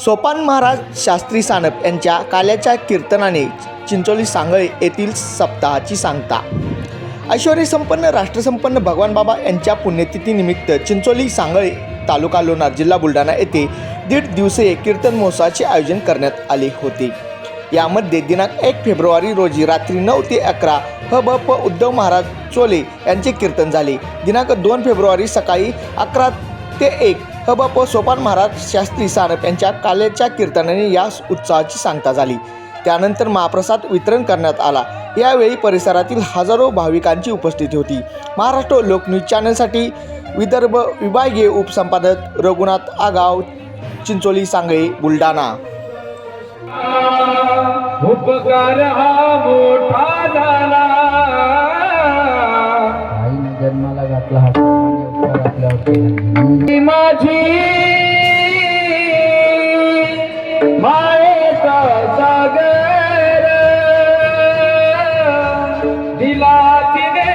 सोपान महाराज शास्त्री सानप यांच्या काल्याच्या कीर्तनाने चिंचोली सांगळे येथील सप्ताहाची सांगता. ऐश्वर्य संपन्न राष्ट्रसंपन्न भगवान बाबा यांच्या पुण्यतिथीनिमित्त चिंचोली सांगळे तालुका लोणार जिल्हा बुलढाणा येथे दीड दिवसीय कीर्तन महोत्सवाचे आयोजन करण्यात आले होते. यामध्ये दिनांक एक फेब्रुवारी रोजी रात्री नऊ ते अकरा ह ब प उद्धव महाराज चोले यांचे कीर्तन झाले. दिनांक दोन फेब्रुवारी सकाळी अकरा ते एक ह ब प सोपान महाराज शास्त्री सानप यांच्या काल्याच्या कीर्तनाने या उत्सवाची सांगता झाली. त्यानंतर महाप्रसाद वितरण करण्यात आला. यावेळी परिसरातील हजारो भाविकांची उपस्थिती होती. महाराष्ट्र लोकन्यूज चॅनलसाठी विदर्भ विभागीय उपसंपादक रघुनाथ आगाव चिंचोली सांगळे बुलढाणा. उपकार हा मोठा झाला. जन्माला घातला माझी मायेचा सागर. दिला तिने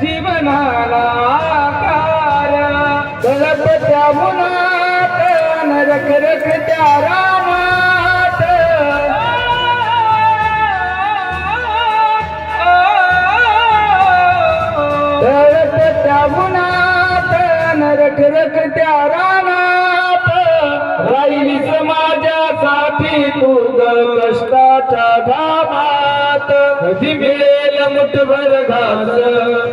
जीवनाला आकार. कळप त्या मुनात नरक रख त्या रख रख त्या रानात. राहिली समाजासाठी तू कष्टाच्या धामात. कधी मिळेल मुठभर घास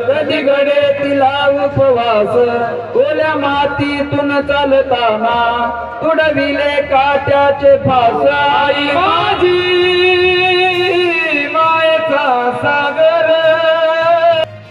कधी घडे तिला उपवास. ओल्या मातीतून चालताना तुडविले काट्याचे फास. आई माझी